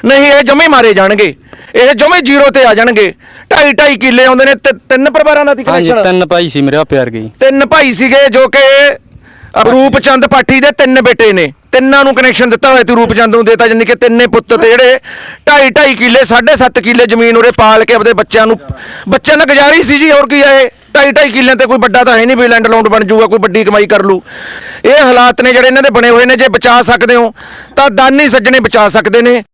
ਨਹੀਂ ਇਹ ਜਮੇ ਮਾਰੇ ਜਾਣਗੇ। ਇਹ ਜਮੇ ਜ਼ੀਰੋ ਤੇ ਆ ਜਾਣਗੇ। ਢਾਈ ਢਾਈ ਕਿੱਲੇ ਆਉਂਦੇ ਨੇ ਤੇ ਤਿੰਨ ਪਰਿਵਾਰਾਂ ਦਾ ਸੀ ਹਾਂਜੀ ਕਨੈਕਸ਼ਨ ਤਿੰਨ ਭਾਈ ਸੀ ਮੇਰੇ ਪਿਆਰ ਗਈ। ਤਿੰਨ ਭਾਈ ਸੀਗੇ ਜੋ ਕਿ ਰੂਪਚੰਦ ਪਾਠੀ ਦੇ ਤਿੰਨ ਬੇਟੇ ਨੇ। ਤਿੰਨਾਂ ਨੂੰ ਕਨੈਕਸ਼ਨ ਦਿੱਤਾ ਹੋਇਆ ਤੇ ਰੂਪਚੰਦ ਨੂੰ ਦੇਤਾ ਜਾਨੀ ਕਿ ਤਿੰਨੇ ਪੁੱਤ ਤੇ ਜਿਹੜੇ ਢਾਈ ਢਾਈ ਕਿੱਲੇ 7.5 ਕਿੱਲੇ ਜ਼ਮੀਨ ਉਰੇ ਪਾਲ ਕੇ ਆਪਦੇ ਬੱਚਿਆਂ ਨੂੰ ਬੱਚਿਆਂ ਦਾ ਗੁਜ਼ਾਰੀ ਸੀ ਜੀ, ਹੋਰ ਕੀ ਹੈ ਢਾਈ ਢਾਈ ਕਿੱਲਿਆਂ ਤੇ ਕੋਈ ਵੱਡਾ ਤਾਂ ਹੈ ਨਹੀਂ ਵੀ ਲੈਂਡ ਲਾਉਂਡ ਬਣ ਜਾਊਗਾ, ਕੋਈ ਵੱਡੀ ਕਮਾਈ ਕਰ ਲੂ ਇਹ ਹਾਲਾਤ ਨੇ ਜਿਹੜੇ ਇਹਨਾਂ ਦੇ ਬਣੇ ਹੋਏ ਨੇ, ਜੇ ਬਚਾ ਸਕਦੇ ਹੋ, ਤਾਂ ਦਾਨੀ ਸੱਜਣੇ ਬਚਾ ਸਕਦੇ ਨੇ।